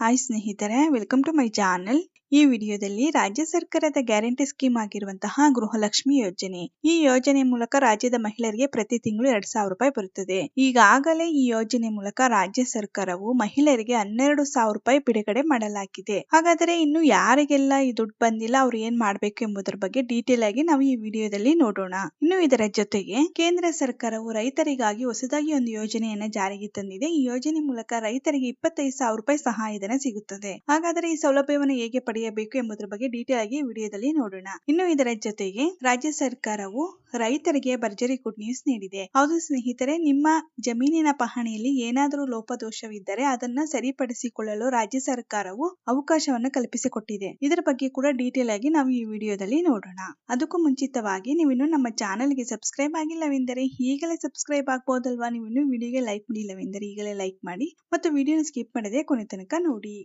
Hi ಸ್ನೇಹಿತರೆ welcome to my channel ಈ ವಿಡಿಯೋದಲ್ಲಿ ರಾಜ್ಯ ಸರ್ಕಾರದ ಗ್ಯಾರಂಟಿ ಸ್ಕೀಮ್ ಆಗಿರುವಂತಹ ಗೃಹಲಕ್ಷ್ಮಿ ಯೋಜನೆ. ಈ ಯೋಜನೆ ಮೂಲಕ ರಾಜ್ಯದ ಮಹಿಳೆಯರಿಗೆ ಪ್ರತಿ ತಿಂಗಳು ಎರಡ್ ಸಾವಿರ ರೂಪಾಯಿ ಬರುತ್ತದೆ. ಈಗಾಗಲೇ ಈ ಯೋಜನೆ ಮೂಲಕ ರಾಜ್ಯ ಸರ್ಕಾರವು ಮಹಿಳೆಯರಿಗೆ ಹನ್ನೆರಡು ಸಾವಿರ ರೂಪಾಯಿ ಬಿಡುಗಡೆ ಮಾಡಲಾಗಿದೆ. ಹಾಗಾದರೆ ಇನ್ನು ಯಾರಿಗೆಲ್ಲ ಈ ದುಡ್ಡು ಬಂದಿಲ್ಲ, ಅವ್ರು ಏನ್ ಮಾಡ್ಬೇಕು ಎಂಬುದರ ಬಗ್ಗೆ ಡೀಟೇಲ್ ಆಗಿ ನಾವು ಈ ವಿಡಿಯೋದಲ್ಲಿ ನೋಡೋಣ. ಇನ್ನು ಇದರ ಜೊತೆಗೆ ಕೇಂದ್ರ ಸರ್ಕಾರವು ರೈತರಿಗಾಗಿ ಹೊಸದಾಗಿ ಒಂದು ಯೋಜನೆಯನ್ನ ಜಾರಿಗೆ ತಂದಿದೆ. ಈ ಯೋಜನೆ ಮೂಲಕ ರೈತರಿಗೆ ಇಪ್ಪತ್ತೈದು ಸಾವಿರ ರೂಪಾಯಿ ಸಹಾಯಧನ ಸಿಗುತ್ತದೆ. ಹಾಗಾದರೆ ಈ ಸೌಲಭ್ಯವನ್ನು ಹೇಗೆ ಪಡೆಯಬೇಕು ಎಂಬುದರ ಬಗ್ಗೆ ಡೀಟೇಲ್ ಆಗಿ ವಿಡಿಯೋದಲ್ಲಿ ನೋಡೋಣ. ಇನ್ನು ಇದರ ಜೊತೆಗೆ ರಾಜ್ಯ ಸರ್ಕಾರವು ರೈತರಿಗೆ ಭರ್ಜರಿ ಗುಡ್ ನ್ಯೂಸ್ ನೀಡಿದೆ. ಹೌದು ಸ್ನೇಹಿತರೆ, ನಿಮ್ಮ ಜಮೀನಿನ ಪಹಣಿಯಲ್ಲಿ ಏನಾದರೂ ಲೋಪದೋಷವಿದ್ದರೆ ಅದನ್ನ ಸರಿಪಡಿಸಿಕೊಳ್ಳಲು ರಾಜ್ಯ ಸರ್ಕಾರವು ಅವಕಾಶವನ್ನು ಕಲ್ಪಿಸಿಕೊಟ್ಟಿದೆ. ಇದರ ಬಗ್ಗೆ ಕೂಡ ಡೀಟೇಲ್ ಆಗಿ ನಾವು ಈ ವಿಡಿಯೋದಲ್ಲಿ ನೋಡೋಣ. ಅದಕ್ಕೂ ಮುಂಚಿತವಾಗಿ ನೀವಿನ್ನು ನಮ್ಮ ಚಾನೆಲ್ಗೆ ಸಬ್ಸ್ಕ್ರೈಬ್ ಆಗಿಲ್ಲವೆಂದರೆ ಈಗಲೇ ಸಬ್ಸ್ಕ್ರೈಬ್ ಆಗ್ಬೋದಲ್ವಾ? ನೀವಿನ್ನು ವಿಡಿಯೋಗೆ ಲೈಕ್ ಮಾಡಿಲ್ಲವೆಂದರೆ ಈಗಲೇ ಲೈಕ್ ಮಾಡಿ ಮತ್ತು ವಿಡಿಯೋನ ಸ್ಕಿಪ್ ಮಾಡದೆ ಕೊನೆ ತನಕ ನೋಡಿ.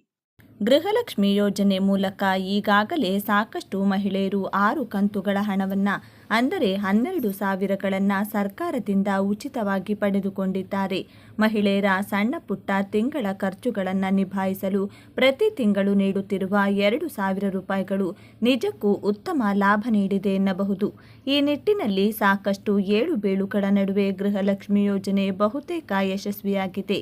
ಗೃಹಲಕ್ಷ್ಮಿ ಯೋಜನೆ ಮೂಲಕ ಈಗಾಗಲೇ ಸಾಕಷ್ಟು ಮಹಿಳೆಯರು ಆರು ಕಂತುಗಳ ಹಣವನ್ನು, ಅಂದರೆ ಹನ್ನೆರಡು ಸಾವಿರಗಳನ್ನು ಸರ್ಕಾರದಿಂದ ಉಚಿತವಾಗಿ ಪಡೆದುಕೊಂಡಿದ್ದಾರೆ. ಮಹಿಳೆಯರ ಸಣ್ಣ ಪುಟ್ಟ ತಿಂಗಳ ಖರ್ಚುಗಳನ್ನು ನಿಭಾಯಿಸಲು ಪ್ರತಿ ತಿಂಗಳು ನೀಡುತ್ತಿರುವ ಎರಡು ಸಾವಿರ ರೂಪಾಯಿಗಳು ನಿಜಕ್ಕೂ ಉತ್ತಮ ಲಾಭ ನೀಡಿದೆ ಎನ್ನಬಹುದು. ಈ ನಿಟ್ಟಿನಲ್ಲಿ ಸಾಕಷ್ಟು ಏಳು ಬೀಳುಗಳ ನಡುವೆ ಗೃಹಲಕ್ಷ್ಮಿ ಯೋಜನೆ ಬಹುತೇಕ ಯಶಸ್ವಿಯಾಗಿದೆ.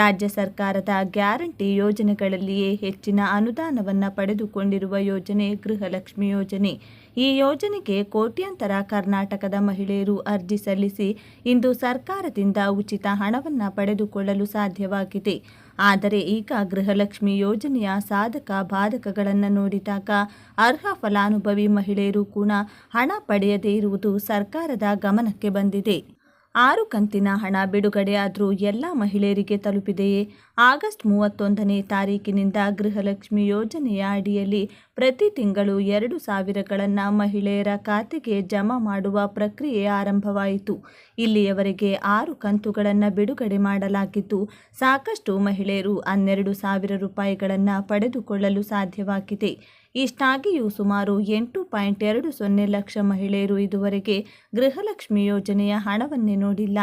ರಾಜ್ಯ ಸರ್ಕಾರದ ಗ್ಯಾರಂಟಿ ಯೋಜನೆಗಳಲ್ಲಿಯೇ ಹೆಚ್ಚಿನ ಅನುದಾನವನ್ನು ಪಡೆದುಕೊಂಡಿರುವ ಯೋಜನೆ ಗೃಹಲಕ್ಷ್ಮಿ ಯೋಜನೆ. ಈ ಯೋಜನೆಗೆ ಕೋಟ್ಯಾಂತರ ಕರ್ನಾಟಕದ ಮಹಿಳೆಯರು ಅರ್ಜಿ ಸಲ್ಲಿಸಿ ಇಂದು ಸರ್ಕಾರದಿಂದ ಉಚಿತ ಹಣವನ್ನು ಪಡೆದುಕೊಳ್ಳಲು ಸಾಧ್ಯವಾಗಿದೆ. ಆದರೆ ಈಗ ಗೃಹಲಕ್ಷ್ಮಿ ಯೋಜನೆಯ ಸಾಧಕ ಬಾಧಕಗಳನ್ನು ನೋಡಿದಾಗ ಅರ್ಹ ಫಲಾನುಭವಿ ಮಹಿಳೆಯರು ಕೂಡ ಹಣ ಪಡೆಯದೇ ಇರುವುದು ಸರ್ಕಾರದ ಗಮನಕ್ಕೆ ಬಂದಿದೆ. ಆರು ಕಂತಿನ ಹಣ ಬಿಡುಗಡೆಯಾದರೂ ಎಲ್ಲ ಮಹಿಳೆಯರಿಗೆ ತಲುಪಿದೆಯೇ? ಆಗಸ್ಟ್ ಮೂವತ್ತೊಂದನೇ ತಾರೀಕಿನಿಂದ ಗೃಹಲಕ್ಷ್ಮಿ ಯೋಜನೆಯ ಅಡಿಯಲ್ಲಿ ಪ್ರತಿ ತಿಂಗಳು ಎರಡು ಸಾವಿರಗಳನ್ನು ಮಹಿಳೆಯರ ಖಾತೆಗೆ ಜಮಾ ಮಾಡುವ ಪ್ರಕ್ರಿಯೆ ಆರಂಭವಾಯಿತು. ಇಲ್ಲಿಯವರೆಗೆ ಆರು ಕಂತುಗಳನ್ನು ಬಿಡುಗಡೆ ಮಾಡಲಾಗಿದ್ದು, ಸಾಕಷ್ಟು ಮಹಿಳೆಯರು ಹನ್ನೆರಡು ಸಾವಿರ ರೂಪಾಯಿಗಳನ್ನು ಪಡೆದುಕೊಳ್ಳಲು ಸಾಧ್ಯವಾಗಿದೆ. ಇಷ್ಟಾಗಿಯೂ ಸುಮಾರು ಎಂಟು ಪಾಯಿಂಟ್ ಎರಡು ಸೊನ್ನೆ ಲಕ್ಷ ಮಹಿಳೆಯರು ಇದುವರೆಗೆ ಗೃಹಲಕ್ಷ್ಮಿ ಯೋಜನೆಯ ಹಣವನ್ನೇ ನೋಡಿಲ್ಲ.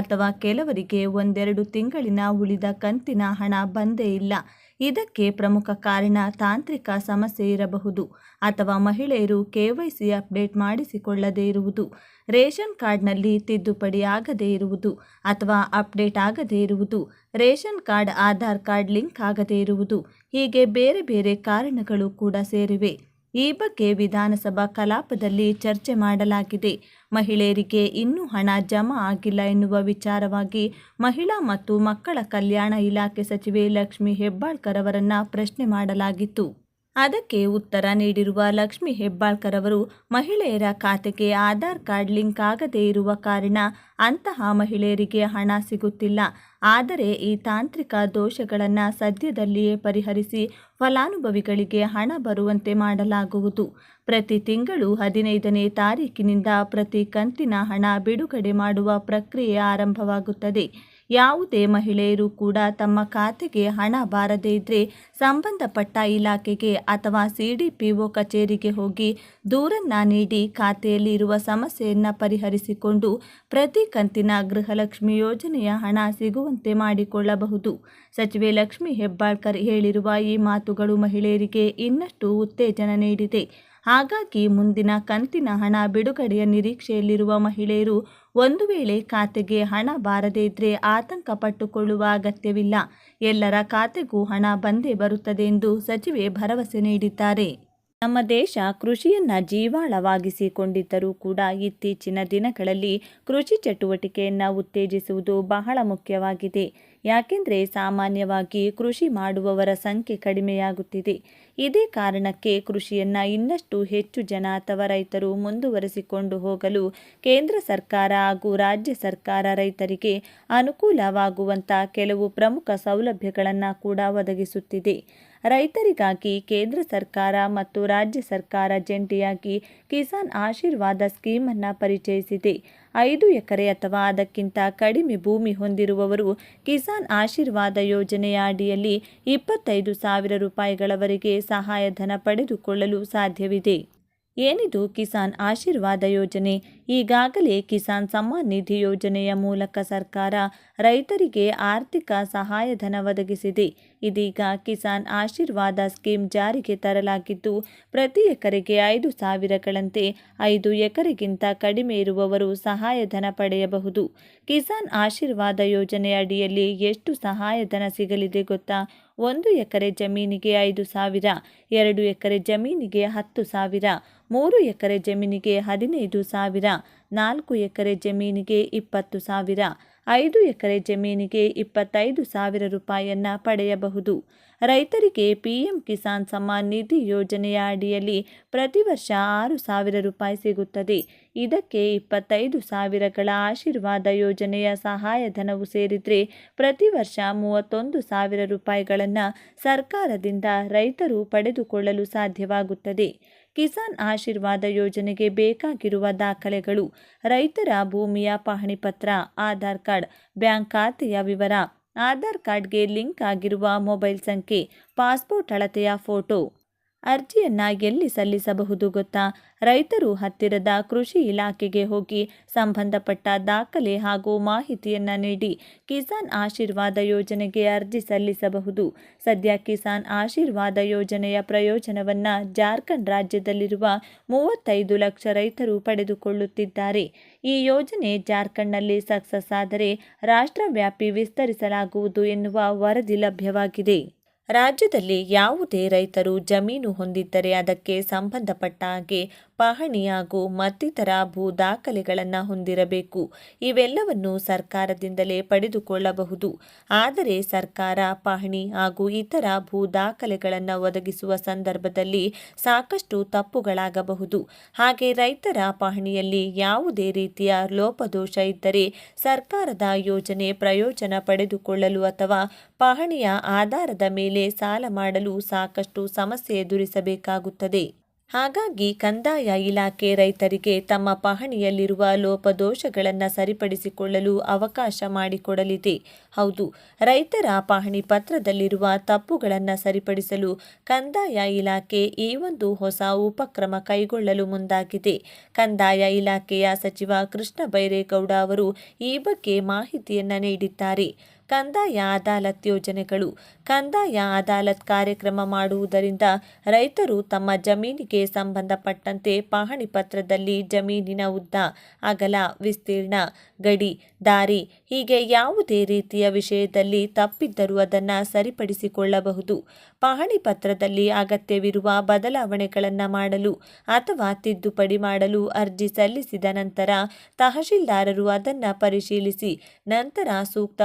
ಅಥವಾ ಕೆಲವರಿಗೆ ಒಂದೆರಡು ತಿಂಗಳಿನ ಉಳಿದ ಕಂತಿನ ಹಣ ಬಂದೇ ಇಲ್ಲ. ಇದಕ್ಕೆ ಪ್ರಮುಖ ಕಾರಣ ತಾಂತ್ರಿಕ ಸಮಸ್ಯೆ ಇರಬಹುದು ಅಥವಾ ಮಹಿಳೆಯರು ಕೆವೈಸಿ ಅಪ್ಡೇಟ್ ಮಾಡಿಸಿಕೊಳ್ಳದೇ ಇರುವುದು. ರೇಷನ್ ಕಾರ್ಡ್ನಲ್ಲಿ ತಿದ್ದುಪಡಿ ಆಗದೇ ಇರುವುದು ಅಥವಾ ಅಪ್ಡೇಟ್ ಆಗದೇ ಇರುವುದು. Ration card, Aadhaar card link ಆಗದೇ ಇರುವುದು. ಹೀಗೆ ಬೇರೆ ಬೇರೆ ಕಾರಣಗಳು ಕೂಡ ಸೇರಿವೆ. ಈ ಬಗ್ಗೆ ವಿಧಾನಸಭಾ ಕಲಾಪದಲ್ಲಿ ಚರ್ಚೆ ಮಾಡಲಾಗಿದೆ. ಮಹಿಳೆಯರಿಗೆ ಇನ್ನೂ ಹಣ ಜಮಾ ಆಗಿಲ್ಲ ಎನ್ನುವ ವಿಚಾರವಾಗಿ ಮಹಿಳಾ ಮತ್ತು ಮಕ್ಕಳ ಕಲ್ಯಾಣ ಇಲಾಖೆ ಸಚಿವೆ ಲಕ್ಷ್ಮಿ ಹೆಬ್ಬಾಳ್ಕರ್ ಅವರನ್ನು ಪ್ರಶ್ನೆ ಮಾಡಲಾಗಿತ್ತು. ಅದಕ್ಕೆ ಉತ್ತರ ನೀಡಿರುವ ಲಕ್ಷ್ಮಿ ಹೆಬ್ಬಾಳ್ಕರ್ ಅವರು, ಮಹಿಳೆಯರ ಖಾತೆಗೆ ಆಧಾರ್ ಕಾರ್ಡ್ ಲಿಂಕ್ ಆಗದೇ ಇರುವ ಕಾರಣ ಅಂತಹ ಮಹಿಳೆಯರಿಗೆ ಹಣ ಸಿಗುತ್ತಿಲ್ಲ. ಆದರೆ ಈ ತಾಂತ್ರಿಕ ದೋಷಗಳನ್ನು ಸದ್ಯದಲ್ಲಿಯೇ ಪರಿಹರಿಸಿ ಫಲಾನುಭವಿಗಳಿಗೆ ಹಣ ಬರುವಂತೆ ಮಾಡಲಾಗುವುದು. ಪ್ರತಿ ತಿಂಗಳು ಹದಿನೈದನೇ ತಾರೀಕಿನಿಂದ ಪ್ರತಿ ಕಂತಿನ ಹಣ ಬಿಡುಗಡೆ ಮಾಡುವ ಪ್ರಕ್ರಿಯೆ ಆರಂಭವಾಗುತ್ತದೆ. ಯಾವುದೇ ಮಹಿಳೆಯರು ಕೂಡ ತಮ್ಮ ಖಾತೆಗೆ ಹಣ ಬಾರದೇ ಇದ್ದರೆ ಸಂಬಂಧಪಟ್ಟ ಇಲಾಖೆಗೆ ಅಥವಾ ಸಿಡಿಪಿಒ ಕಚೇರಿಗೆ ಹೋಗಿ ದೂರನ್ನ ನೀಡಿ ಖಾತೆಯಲ್ಲಿ ಇರುವ ಸಮಸ್ಯೆಯನ್ನು ಪರಿಹರಿಸಿಕೊಂಡು ಪ್ರತಿ ಕಂತಿನ ಗೃಹಲಕ್ಷ್ಮಿ ಯೋಜನೆಯ ಹಣ ಸಿಗುವಂತೆ ಮಾಡಿಕೊಳ್ಳಬಹುದು. ಸಚಿವೆ ಲಕ್ಷ್ಮಿ ಹೆಬ್ಬಾಳ್ಕರ್ ಹೇಳಿರುವ ಈ ಮಾತುಗಳು ಮಹಿಳೆಯರಿಗೆ ಇನ್ನಷ್ಟು ಉತ್ತೇಜನ ನೀಡಿದೆ. ಹಾಗಾಗಿ ಮುಂದಿನ ಕಂತಿನ ಹಣ ಬಿಡುಗಡೆಯ ನಿರೀಕ್ಷೆಯಲ್ಲಿರುವ ಮಹಿಳೆಯರು ಒಂದು ವೇಳೆ ಖಾತೆಗೆ ಹಣ ಬಾರದೇ ಇದ್ರೆ ಆತಂಕ ಪಟ್ಟುಕೊಳ್ಳುವ ಅಗತ್ಯವಿಲ್ಲ. ಎಲ್ಲರ ಖಾತೆಗೂ ಹಣ ಬಂದೇ ಬರುತ್ತದೆ ಎಂದು ಸಚಿವೆ ಭರವಸೆ ನೀಡಿದ್ದಾರೆ. ನಮ್ಮ ದೇಶ ಕೃಷಿಯನ್ನು ಜೀವಾಳವಾಗಿಸಿಕೊಂಡಿದ್ದರೂ ಕೂಡ ಇತ್ತೀಚಿನ ದಿನಗಳಲ್ಲಿ ಕೃಷಿ ಚಟುವಟಿಕೆಯನ್ನು ಉತ್ತೇಜಿಸುವುದು ಬಹಳ ಮುಖ್ಯವಾಗಿದೆ. ಯಾಕೆಂದರೆ ಸಾಮಾನ್ಯವಾಗಿ ಕೃಷಿ ಮಾಡುವವರ ಸಂಖ್ಯೆ ಕಡಿಮೆಯಾಗುತ್ತಿದೆ. ಇದೇ ಕಾರಣಕ್ಕೆ ಕೃಷಿಯನ್ನು ಇನ್ನಷ್ಟು ಹೆಚ್ಚು ಜನ ಅಥವಾ ರೈತರು ಮುಂದುವರೆಸಿಕೊಂಡು ಹೋಗಲು ಕೇಂದ್ರ ಸರ್ಕಾರ ಹಾಗೂ ರಾಜ್ಯ ಸರ್ಕಾರ ರೈತರಿಗೆ ಅನುಕೂಲವಾಗುವಂಥ ಕೆಲವು ಪ್ರಮುಖ ಸೌಲಭ್ಯಗಳನ್ನು ಕೂಡ ಒದಗಿಸುತ್ತಿದೆ. ರೈತರಿಗಾಗಿ ಕೇಂದ್ರ ಸರ್ಕಾರ ಮತ್ತು ರಾಜ್ಯ ಸರ್ಕಾರ ಜಂಟಿಯಾಗಿ ಕಿಸಾನ್ ಆಶೀರ್ವಾದ ಸ್ಕೀಮನ್ನು ಪರಿಚಯಿಸಿದೆ. ಐದು ಎಕರೆ ಅಥವಾ ಅದಕ್ಕಿಂತ ಕಡಿಮೆ ಭೂಮಿ ಹೊಂದಿರುವವರು ಕಿಸಾನ್ ಆಶೀರ್ವಾದ ಯೋಜನೆಯ ಅಡಿಯಲ್ಲಿ ಇಪ್ಪತ್ತೈದು ಸಾವಿರ ರೂಪಾಯಿಗಳವರೆಗೆ ಸಹಾಯಧನ ಪಡೆದುಕೊಳ್ಳಲು ಸಾಧ್ಯವಿದೆ. ಏನಿದು ಕಿಸಾನ್ ಆಶೀರ್ವಾದ ಯೋಜನೆ? ಈಗಾಗಲೇ ಕಿಸಾನ್ ಸಮ್ಮಾನ್ ನಿಧಿ ಯೋಜನೆಯ ಮೂಲಕ ಸರ್ಕಾರ ರೈತರಿಗೆ ಆರ್ಥಿಕ ಸಹಾಯಧನ ಒದಗಿಸಿದೆ. ಇದೀಗ ಕಿಸಾನ್ ಆಶೀರ್ವಾದ ಸ್ಕೀಮ್ ಜಾರಿಗೆ ತರಲಾಗಿದ್ದು, ಪ್ರತಿ ಎಕರೆಗೆ ಐದು ಸಾವಿರಗಳಂತೆ ಐದು ಎಕರೆಗಿಂತ ಕಡಿಮೆ ಇರುವವರು ಸಹಾಯಧನ ಪಡೆಯಬಹುದು. ಕಿಸಾನ್ ಆಶೀರ್ವಾದ ಯೋಜನೆ ಅಡಿಯಲ್ಲಿ ಎಷ್ಟು ಸಹಾಯಧನ ಸಿಗಲಿದೆ ಗೊತ್ತಾ? ಒಂದು ಎಕರೆ ಜಮೀನಿಗೆ ಐದು ಸಾವಿರ, ಎರಡು ಎಕರೆ ಜಮೀನಿಗೆ ಹತ್ತು ಸಾವಿರ, ಮೂರು ಎಕರೆ ಜಮೀನಿಗೆ ಹದಿನೈದು ಸಾವಿರ, ನಾಲ್ಕು ಎಕರೆ ಜಮೀನಿಗೆ ಇಪ್ಪತ್ತು ಸಾವಿರ. ಐದು ಎಕರೆ ಜಮೀನಿಗೆ ಇಪ್ಪತ್ತೈದು ಸಾವಿರ ರೂಪಾಯಿಯನ್ನು ಪಡೆಯಬಹುದು. ರೈತರಿಗೆ ಪಿಎಂ ಕಿಸಾನ್ ಸಮ್ಮಾನ್ ನಿಧಿ ಯೋಜನೆಯ ಅಡಿಯಲ್ಲಿ ಪ್ರತಿ ವರ್ಷ ಆರು ಸಾವಿರ ರೂಪಾಯಿ ಸಿಗುತ್ತದೆ. ಇದಕ್ಕೆ ಇಪ್ಪತ್ತೈದು ಸಾವಿರಗಳ ಆಶೀರ್ವಾದ ಯೋಜನೆಯ ಸಹಾಯಧನವು ಸೇರಿದರೆ ಪ್ರತಿ ವರ್ಷ ಮೂವತ್ತೊಂದು ಸಾವಿರ ರೂಪಾಯಿಗಳನ್ನು ಸರ್ಕಾರದಿಂದ ರೈತರು ಪಡೆದುಕೊಳ್ಳಲು ಸಾಧ್ಯವಾಗುತ್ತದೆ. ಕಿಸಾನ್ ಆಶೀರ್ವಾದ ಯೋಜನೆಗೆ ಬೇಕಾಗಿರುವ ದಾಖಲೆಗಳು, ರೈತರ ಭೂಮಿಯ ಪಹಣಿ ಪತ್ರ, ಆಧಾರ್ ಕಾರ್ಡ್, ಬ್ಯಾಂಕ್ ಖಾತೆಯ ವಿವರ, ಆಧಾರ್ ಕಾರ್ಡ್ಗೆ ಲಿಂಕ್ ಆಗಿರುವ ಮೊಬೈಲ್ ಸಂಖ್ಯೆ, ಪಾಸ್ಪೋರ್ಟ್ ಅಳತೆಯ ಫೋಟೋ. ಅರ್ಜಿಯನ್ನು ಎಲ್ಲಿ ಸಲ್ಲಿಸಬಹುದು ಗೊತ್ತಾ? ರೈತರು ಹತ್ತಿರದ ಕೃಷಿ ಇಲಾಖೆಗೆ ಹೋಗಿ ಸಂಬಂಧಪಟ್ಟ ದಾಖಲೆ ಹಾಗೂ ಮಾಹಿತಿಯನ್ನು ನೀಡಿ ಕಿಸಾನ್ ಆಶೀರ್ವಾದ ಯೋಜನೆಗೆ ಅರ್ಜಿ ಸಲ್ಲಿಸಬಹುದು. ಸದ್ಯ ಕಿಸಾನ್ ಆಶೀರ್ವಾದ ಯೋಜನೆಯ ಪ್ರಯೋಜನವನ್ನು ಜಾರ್ಖಂಡ್ ರಾಜ್ಯದಲ್ಲಿರುವ ಮೂವತ್ತೈದು ಲಕ್ಷ ರೈತರು ಪಡೆದುಕೊಳ್ಳುತ್ತಿದ್ದಾರೆ. ಈ ಯೋಜನೆ ಜಾರ್ಖಂಡ್ನಲ್ಲಿ ಸಕ್ಸಸ್ ಆದರೆ ರಾಷ್ಟ್ರವ್ಯಾಪಿ ವಿಸ್ತರಿಸಲಾಗುವುದು ಎನ್ನುವ ವರದಿ ಲಭ್ಯವಾಗಿದೆ. ರಾಜ್ಯದಲ್ಲಿ ಯಾವುದೇ ರೈತರು ಜಮೀನು ಹೊಂದಿದ್ದರೆ ಅದಕ್ಕೆ ಸಂಬಂಧಪಟ್ಟ ಹಾಗೆ ಪಹಣಿ ಹಾಗೂ ಮತ್ತಿತರ ಭೂ ದಾಖಲೆಗಳನ್ನು ಹೊಂದಿರಬೇಕು. ಇವೆಲ್ಲವನ್ನು ಸರ್ಕಾರದಿಂದಲೇ ಪಡೆದುಕೊಳ್ಳಬಹುದು. ಆದರೆ ಸರ್ಕಾರ ಪಹಣಿ ಹಾಗೂ ಇತರ ಭೂ ದಾಖಲೆಗಳನ್ನು ಒದಗಿಸುವ ಸಂದರ್ಭದಲ್ಲಿ ಸಾಕಷ್ಟು ತಪ್ಪುಗಳಾಗಬಹುದು. ಹಾಗೆ ರೈತರ ಪಹಣಿಯಲ್ಲಿ ಯಾವುದೇ ರೀತಿಯ ಲೋಪದೋಷ ಇದ್ದರೆ ಸರ್ಕಾರದ ಯೋಜನೆ ಪ್ರಯೋಜನ ಪಡೆದುಕೊಳ್ಳಲು ಅಥವಾ ಪಹಣಿಯ ಆಧಾರದ ಮೇಲೆ ಸಾಲ ಮಾಡಲು ಸಾಕಷ್ಟು ಸಮಸ್ಯೆ ಎದುರಿಸಬೇಕಾಗುತ್ತದೆ. ಹಾಗಾಗಿ ಕಂದಾಯ ಇಲಾಖೆ ರೈತರಿಗೆ ತಮ್ಮ ಪಹಣಿಯಲ್ಲಿರುವ ಲೋಪದೋಷಗಳನ್ನು ಸರಿಪಡಿಸಿಕೊಳ್ಳಲು ಅವಕಾಶ ಮಾಡಿಕೊಡಲಿದೆ. ಹೌದು, ರೈತರ ಪಹಣಿ ಪತ್ರದಲ್ಲಿರುವ ತಪ್ಪುಗಳನ್ನು ಸರಿಪಡಿಸಲು ಕಂದಾಯ ಇಲಾಖೆ ಈ ಒಂದು ಹೊಸ ಉಪಕ್ರಮ ಕೈಗೊಳ್ಳಲು ಮುಂದಾಗಿದೆ. ಕಂದಾಯ ಇಲಾಖೆಯ ಸಚಿವ ಕೃಷ್ಣ ಬೈರೇಗೌಡ ಅವರು ಈ ಬಗ್ಗೆ ಮಾಹಿತಿಯನ್ನು ನೀಡಿದ್ದಾರೆ. ಕಂದಾಯ ಅದಾಲತ್ ಯೋಜನೆಗಳು. ಕಂದಾಯ ಅದಾಲತ್ ಕಾರ್ಯಕ್ರಮ ಮಾಡುವುದರಿಂದ ರೈತರು ತಮ್ಮ ಜಮೀನಿಗೆ ಸಂಬಂಧಪಟ್ಟಂತೆ ಪಹಣಿ ಪತ್ರದಲ್ಲಿ ಜಮೀನಿನ ಉದ್ದ, ಅಗಲ, ವಿಸ್ತೀರ್ಣ, ಗಡಿ, ದಾರಿ ಹೀಗೆ ಯಾವುದೇ ರೀತಿಯ ವಿಷಯದಲ್ಲಿ ತಪ್ಪಿದ್ದರೂ ಅದನ್ನು ಸರಿಪಡಿಸಿಕೊಳ್ಳಬಹುದು. ಪಹಣಿ ಪತ್ರದಲ್ಲಿ ಅಗತ್ಯವಿರುವ ಬದಲಾವಣೆಗಳನ್ನು ಮಾಡಲು ಅಥವಾ ತಿದ್ದುಪಡಿ ಮಾಡಲು ಅರ್ಜಿ ಸಲ್ಲಿಸಿದ ನಂತರ ತಹಶೀಲ್ದಾರರು ಅದನ್ನು ಪರಿಶೀಲಿಸಿ, ನಂತರ ಸೂಕ್ತ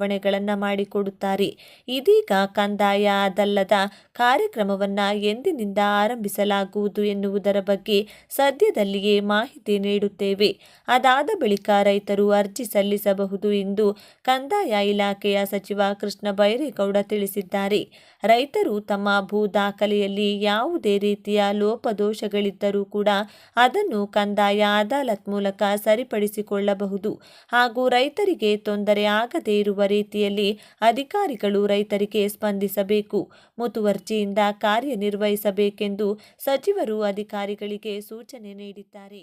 ಬದಲಾವಣೆಗಳನ್ನು ಮಾಡಿಕೊಡುತ್ತಾರೆ. ಇದೀಗ ಕಂದಾಯ ಅದಲ್ಲದ ಕಾರ್ಯಕ್ರಮವನ್ನು ಎಂದಿನಿಂದ ಆರಂಭಿಸಲಾಗುವುದು ಎನ್ನುವುದರ ಬಗ್ಗೆ ಸದ್ಯದಲ್ಲಿಯೇ ಮಾಹಿತಿ ನೀಡುತ್ತೇವೆ. ಅದಾದ ಬಳಿಕ ರೈತರು ಅರ್ಜಿ ಸಲ್ಲಿಸಬಹುದು ಎಂದು ಕಂದಾಯ ಇಲಾಖೆಯ ಸಚಿವ ಕೃಷ್ಣ ಬೈರೇಗೌಡ ತಿಳಿಸಿದ್ದಾರೆ. ರೈತರು ತಮ್ಮ ಭೂ ದಾಖಲೆಯಲ್ಲಿ ಯಾವುದೇ ರೀತಿಯ ಲೋಪದೋಷಗಳಿದ್ದರೂ ಕೂಡ ಅದನ್ನು ಕಂದಾಯ ಅದಾಲತ್ ಮೂಲಕ ಸರಿಪಡಿಸಿಕೊಳ್ಳಬಹುದು. ಹಾಗೂ ರೈತರಿಗೆ ತೊಂದರೆ ಆಗದೇ ಇರುವ ರೀತಿಯಲ್ಲಿ ಅಧಿಕಾರಿಗಳು ರೈತರಿಗೆ ಸ್ಪಂದಿಸಬೇಕು ಮುತುವರ್ಜಿಯಿಂದ ಕಾರ್ಯನಿರ್ವಹಿಸಬೇಕೆಂದು ಸಚಿವರು ಅಧಿಕಾರಿಗಳಿಗೆ ಸೂಚನೆ ನೀಡಿದ್ದಾರೆ.